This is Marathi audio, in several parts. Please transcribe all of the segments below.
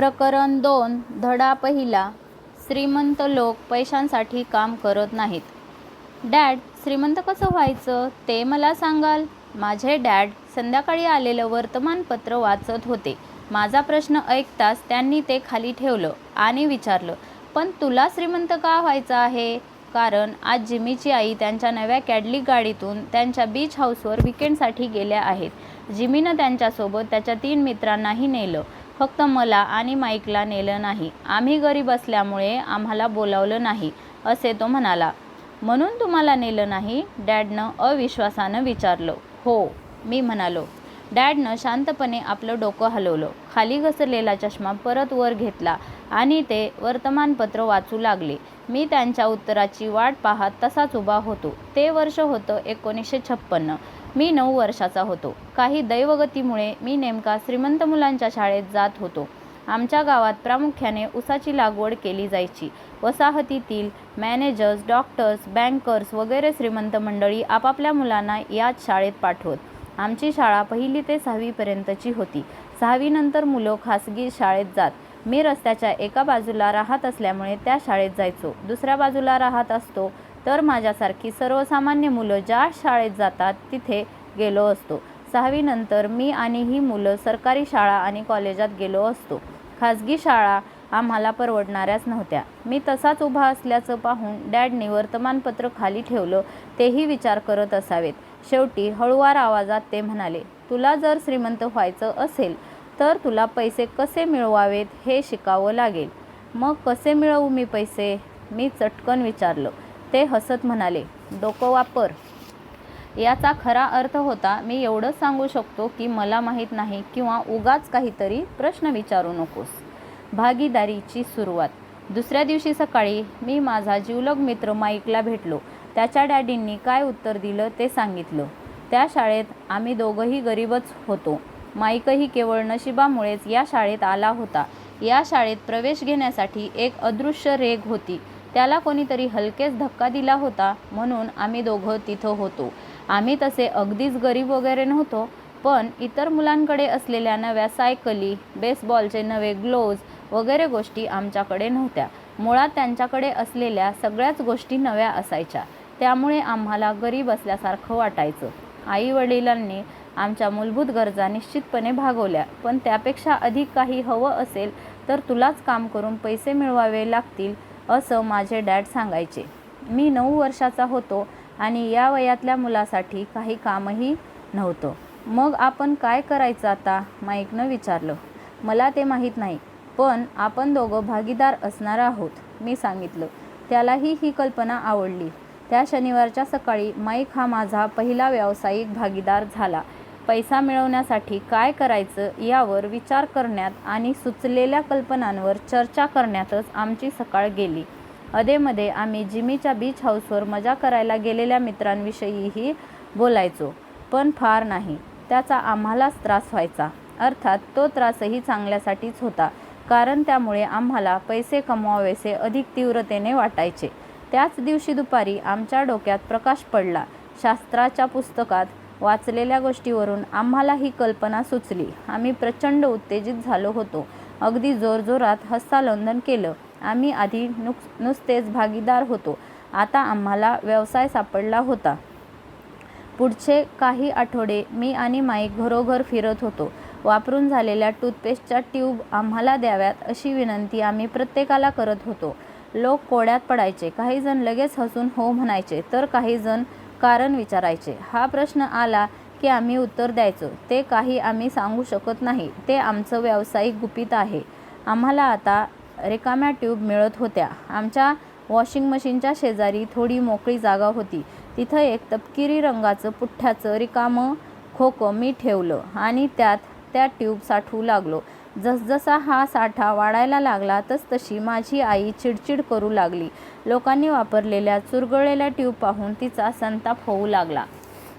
प्रकरण दोन धडा पहिला. श्रीमंत लोक पैशांसाठी काम करत नाहीत. डॅड श्रीमंत कसं व्हायचं? ते मला सांगाल. माझे डॅड संध्याकाळी आलेलं वर्तमानपत्र वाचत होते. माझा प्रश्न ऐकताच त्यांनी ते खाली ठेवलं आणि विचारलं पण तुला श्रीमंत का व्हायचं आहे? कारण आज जिमीची आई त्यांच्या नव्या कॅडलिक गाडीतून त्यांच्या बीच हाऊसवर विकेंडसाठी गेल्या आहेत. जिमीनं त्यांच्यासोबत त्याच्या तीन मित्रांनाही नेलं. फक्त मला आणि माईकला नेलं नाही. आम्ही गरीब असल्यामुळे आम्हाला बोलावलं नाही असे तो म्हणाला. म्हणून तुम्हाला नेलं नाही? डॅडनं अविश्वासानं विचारलं. हो मी म्हणालो. डॅडनं शांतपणे आपलं डोकं हलवलं. खाली घसरलेला चष्मा परत वर घेतला आणि ते वर्तमानपत्र वाचू लागले. मी त्यांच्या उत्तराची वाट पाहत तसाच उभा होतो. ते वर्ष होतं एकोणीसशे छप्पन्न. मी नऊ वर्षाचा होतो. काही दैवगतीमुळे मी नेमका श्रीमंत मुलांच्या शाळेत जात होतो. आमच्या गावात प्रामुख्याने ऊसाची लागवड केली जायची. वसाहतीतील मॅनेजर्स डॉक्टर्स बँकर्स वगैरे श्रीमंत मंडळी आपापल्या मुलांना याच शाळेत पाठवत. आमची शाळा पहिली ते सहावीपर्यंतची होती. सहावीनंतर मुलं खासगी शाळेत जात. मी रस्त्याच्या एका बाजूला राहत असल्यामुळे त्या शाळेत जायचो. दुसऱ्या बाजूला राहत असतो तर माझ्यासारखी सर्वसामान्य मुलं ज्या शाळेत जातात तिथे गेलो असतो. सहावीनंतर मी आणि ही मुलं सरकारी शाळा आणि कॉलेजात गेलो असतो. खाजगी शाळा आम्हाला परवडणाऱ्याच नव्हत्या. मी तसाच उभा असल्याचं पाहून डॅडनी वर्तमानपत्र खाली ठेवलं तेही विचार करत असावेत. शेवटी हळुवार आवाजात ते म्हणाले तुला जर श्रीमंत व्हायचं असेल तर तुला पैसे कसे मिळवावेत हे शिकावं लागेल. मग कसे मिळवू मी पैसे? मी चटकन विचारलं. ते हसत म्हणाले डोकं वापर. याचा खरा अर्थ होता मी एवढंच सांगू शकतो की मला माहीत नाही किंवा उगाच काहीतरी प्रश्न विचारू नकोस. भागीदारीची सुरुवात. दुसऱ्या दिवशी सकाळी मी माझा जीवलग मित्र माईकला भेटलो. त्याच्या डॅडींनी काय उत्तर दिलं ते सांगितलं. त्या शाळेत आम्ही दोघंही गरीबच होतो. माईकही केवळ नशिबामुळेच या शाळेत आला होता. या शाळेत प्रवेश घेण्यासाठी एक अदृश्य रेग होती. त्याला कोणीतरी हलकेच धक्का दिला होता म्हणून आम्ही दोघं तिथं होतो. आम्ही तसे अगदीच गरीब वगैरे नव्हतो पण इतर मुलांकडे असलेल्या नव्या सायकली बेसबॉलचे नवे ग्लोव्ज वगैरे गोष्टी आमच्याकडे नव्हत्या. मुळात त्यांच्याकडे असलेल्या सगळ्याच गोष्टी नव्या असायच्या. त्यामुळे आम्हाला गरीब असल्यासारखं वाटायचं. आई वडिलांनी आमच्या मूलभूत गरजा निश्चितपणे भागवल्या. पण त्यापेक्षा अधिक काही हवं असेल तर तुलाच काम करून पैसे मिळवावे लागतील असं माझे डॅड सांगायचे. मी नऊ वर्षाचा होतो आणि या वयातल्या मुलासाठी काही कामही नव्हतं. मग आपण काय करायचं आता? माईकनं विचारलं. मला ते माहीत नाही पण आपण दोघं भागीदार असणार आहोत मी सांगितलं. त्यालाही ही कल्पना आवडली. त्या शनिवारच्या सकाळी माईक हा माझा पहिला व्यावसायिक भागीदार झाला. पैसा मिळवण्यासाठी काय करायचं यावर विचार करण्यात आणि सुचलेल्या कल्पनांवर चर्चा करण्यातच आमची सकाळ गेली. अधेमध्ये आम्ही जिमीच्या बीच हाऊसवर मजा करायला गेलेल्या मित्रांविषयीही बोलायचो पण फार नाही. त्याचा आम्हालाच त्रास व्हायचा. अर्थात तो त्रासही चांगल्यासाठीच होता कारण त्यामुळे आम्हाला पैसे कमवावेसे अधिक तीव्रतेने वाटायचे. त्याच दिवशी दुपारी आमच्या डोक्यात प्रकाश पडला. शास्त्राच्या पुस्तकात वाचलेल्या गोष्टीवरून आम्हाला ही कल्पना सुचली. आम्ही प्रचंड उत्तेजित झालो होतो. अगदी जोरजोरात हस्तांदोलन केलं. आम्ही आधी नुक नुसतेच भागीदार होतो. आता आम्हाला व्यवसाय सापडला होता. पुढचे काही आठवडे मी आणि माईक घरोघर फिरत होतो. वापरून झालेल्या टूथपेस्टच्या ट्यूब आम्हाला द्याव्यात अशी विनंती आम्ही प्रत्येकाला करत होतो. लोक कोड्यात पडायचे. काही जण लगेच हसून हो म्हणायचे. तर काही जण कारण विचारायचे. हा प्रश्न आला की आम्ही उत्तर द्यायचो. ते काही आम्ही सांगू शकत नाही. ते आमचं व्यावसायिक गुपित आहे. आम्हाला आता रिकाम्या ट्यूब मिळत होत्या. आमच्या वॉशिंग मशीनच्या शेजारी थोडी मोकळी जागा होती. तिथं एक तपकिरी रंगाचं पुठ्ठ्याचं रिकामं खोकं मी ठेवलं आणि त्यात त्या ट्यूब साठवू लागलो. जसजसा हा साठा वाढायला लागला तसतशी माझी आई चिडचिड करू लागली. लोकांनी वापरलेल्या चुरगळलेल्या ट्यूब पाहून तिचा संताप होऊ लागला.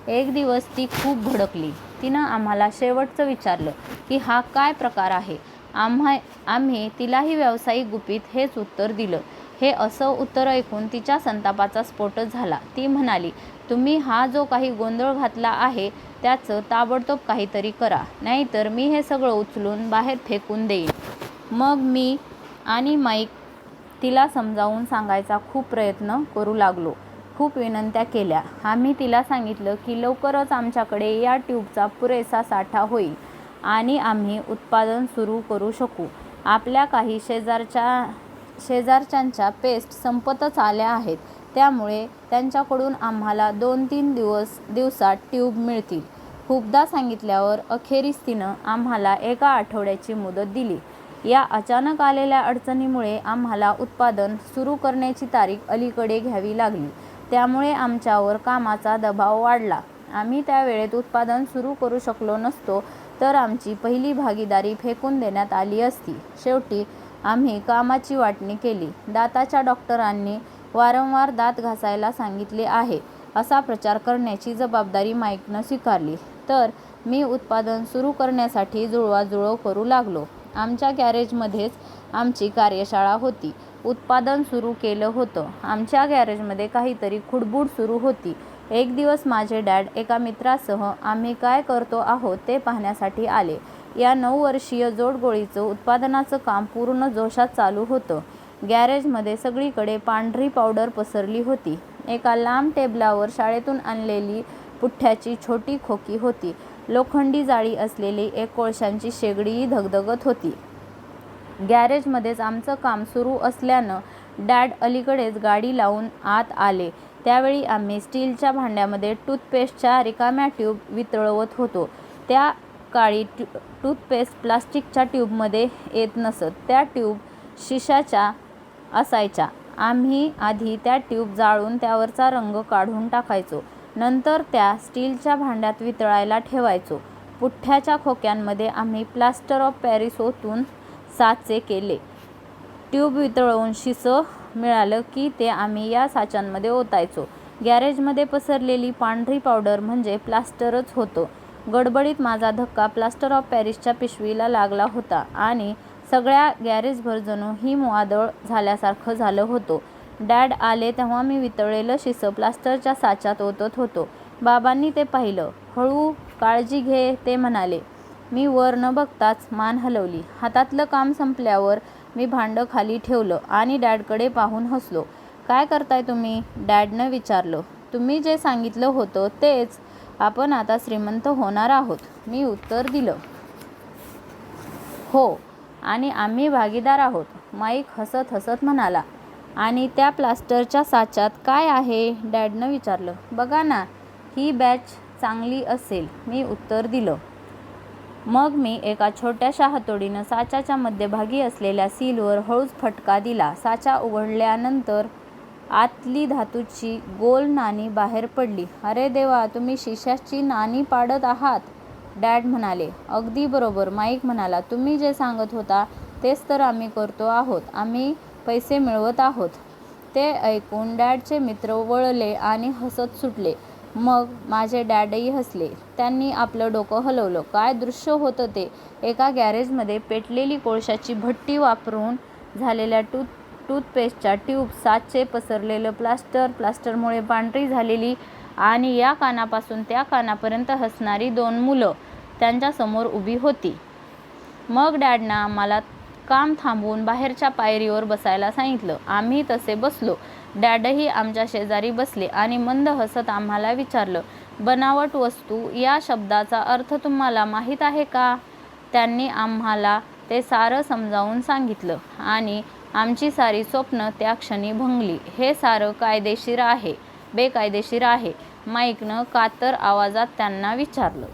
एक दिवस ती खूप भडकली. तिनं आम्हाला शेवटचं विचारलं की हा काय प्रकार आहे? आम्हा आम्ही तिलाही व्यावसायिक गुपित हेच उत्तर दिलं. हे असं उत्तर ऐकून तिच्या संतापाचा स्फोटच झाला. ती म्हणाली तुम्ही हा जो काही गोंधळ घातला आहे त्याचं ताबडतोब काहीतरी करा. नाहीतर मी हे सगळं उचलून बाहेर फेकून देईन. मग मी आणि माईक तिला समजावून सांगायचा खूप प्रयत्न करू लागलो. खूप विनंत्या केल्या. आम्ही तिला सांगितलं की लवकरच आमच्याकडे या ट्यूबचा पुरेसा साठा होईल आणि आम्ही उत्पादन सुरू करू शकू. आपल्या काही शेजारच्या शेजारच्यांच्या पेस्ट संपतच आल्या आहेत. त्यामुळे त्यांच्याकडून आम्हाला दोन तीन दिवस दिवसात ट्यूब मिळतील. खूपदा सांगितल्यावर अखेरीस तिनं आम्हाला एका आठवड्याची मुदत दिली. या अचानक आलेल्या अडचणीमुळे आम्हाला उत्पादन सुरू करण्याची तारीख अलीकडे घ्यावी लागली. त्यामुळे आमच्यावर कामाचा दबाव वाढला. आम्ही त्यावेळेत उत्पादन सुरू करू शकलो नसतो तर आमची पहिली भागीदारी फेकून देण्यात आली असती. शेवटी आम्ही कामाची वाटणी केली. दाताच्या डॉक्टरांनी वारंवार दात घासायला सांगितले आहे असा प्रचार करण्याची जबाबदारी माईकनं स्वीकारली. तर मी उत्पादन सुरू करण्यासाठी जुळवाजुळव करू लागलो. आमच्या गॅरेजमध्येच आमची कार्यशाळा होती. उत्पादन सुरू केलं होतं. आमच्या गॅरेजमध्ये काहीतरी खुडबुड सुरू होती. एक दिवस माझे डॅड एका मित्रासह आम्ही काय करतो आहोत ते पाहण्यासाठी आले. या नऊ वर्षीय जोडगोळीचं उत्पादनाचं काम पूर्ण जोशात चालू होतं. गॅरेजमध्ये सगळीकडे पांढरी पावडर पसरली होती. एका लांब टेबलावर शाळेतून आणलेली पुठ्ठ्याची छोटी खोकी होती. लोखंडी जाळी असलेली एक कोळशांची शेगडीही धगधगत होती. गॅरेजमध्येच आमचं काम सुरू असल्यानं डॅड अलीकडेच गाडी लावून आत आले. त्यावेळी आम्ही स्टीलच्या भांड्यामध्ये टूथपेस्टच्या रिकाम्या ट्यूब वितळवत होतो. त्या काळी ट्यू टूथपेस्ट प्लास्टिकच्या ट्यूबमध्ये येत नसत. त्या ट्यूब शिशाच्या असायच्या. आम्ही आधी त्या ट्यूब जाळून त्यावरचा रंग काढून टाकायचो. नंतर त्या स्टीलच्या भांड्यात वितळायला ठेवायचो. पुठ्ठ्याच्या खोक्यांमध्ये आम्ही प्लास्टर ऑफ पॅरिस ओतून साचे केले. ट्यूब वितळवून शिसं मिळालं की ते आम्ही या साच्यांमध्ये ओतायचो. गॅरेजमध्ये पसरलेली पांढरी पावडर म्हणजे प्लास्टरच होतं. गडबडीत माझा धक्का प्लास्टर ऑफ पॅरिसच्या पिशवीला लागला होता आणि सगळ्या गॅरेजभर जणू हिमवादळ झाल्यासारखं झालं होतं. डॅड आले तेव्हा मी वितळलेलं शिसं प्लास्टरच्या साच्यात ओतत होतो. बाबांनी ते पाहिलं. हळू काळजी घे ते म्हणाले. मी वर न बघताच मान हलवली. हातातलं काम संपल्यावर मी भांडं खाली ठेवलं आणि डॅडकडे पाहून हसलो. काय करताय तुम्ही? डॅडनं विचारलं. तुम्ही जे सांगितलं होतं तेच. आपण आता श्रीमंत होणार आहोत. मी उत्तर दिलं. हो आणि आम्ही भागीदार आहोत. माईक हसत हसत म्हणाला आणि त्या प्लास्टरच्या साच्यात काय आहे? डॅडनं विचारलं. बघा ना ही बॅच चांगली असेल मी उत्तर दिलं. मग मी एका छोट्याशा हातोडीनं साच्याच्या मध्यभागी असलेल्या सीलवर हळूच फटका दिला. साचा उघडल्यानंतर आतली धातूची गोल नाणी बाहेर पडली. अरे देवा तुम्ही शिशाची नाणी पाडत आहात. डॅड म्हणाले अगदी बरोबर. माईक म्हणाला तुम्ही जे सांगत होता तेच तर आम्ही करतो आहोत. आम्ही पैसे मिळवत आहोत. ते ऐकून डॅडचे मित्र वळले आणि हसत सुटले. मग माझे डॅडही हसले. त्यांनी आपलं डोकं हलवलं. काय दृश्य होतं ते? एका गॅरेजमध्ये पेटलेली कोळशाची भट्टी वापरून झालेल्या टूथ टूथपेस्टच्या ट्यूब साचे पसरलेलं प्लास्टर प्लास्टरमुळे पांढरी झालेली आणि या कानापासून त्या कानापर्यंत हसणारी दोन मुलं त्यांच्यासमोर उभी होती. मग डॅडना आम्हाला काम थांबवून बाहेरच्या पायरीवर बसायला सांगितलं. आम्ही तसे बसलो. डॅडही आमच्या शेजारी बसले आणि मंद हसत आम्हाला विचारलं बनावट वस्तू या शब्दाचा अर्थ तुम्हाला माहीत आहे का? त्यांनी आम्हाला ते सारं समजावून सांगितलं आणि आमची सारी स्वप्न त्या क्षणी भंगली. हे सारं कायदेशीर आहे. बेकायदेशीर आहे. माईकनं कातर आवाजात त्यांना विचारलं.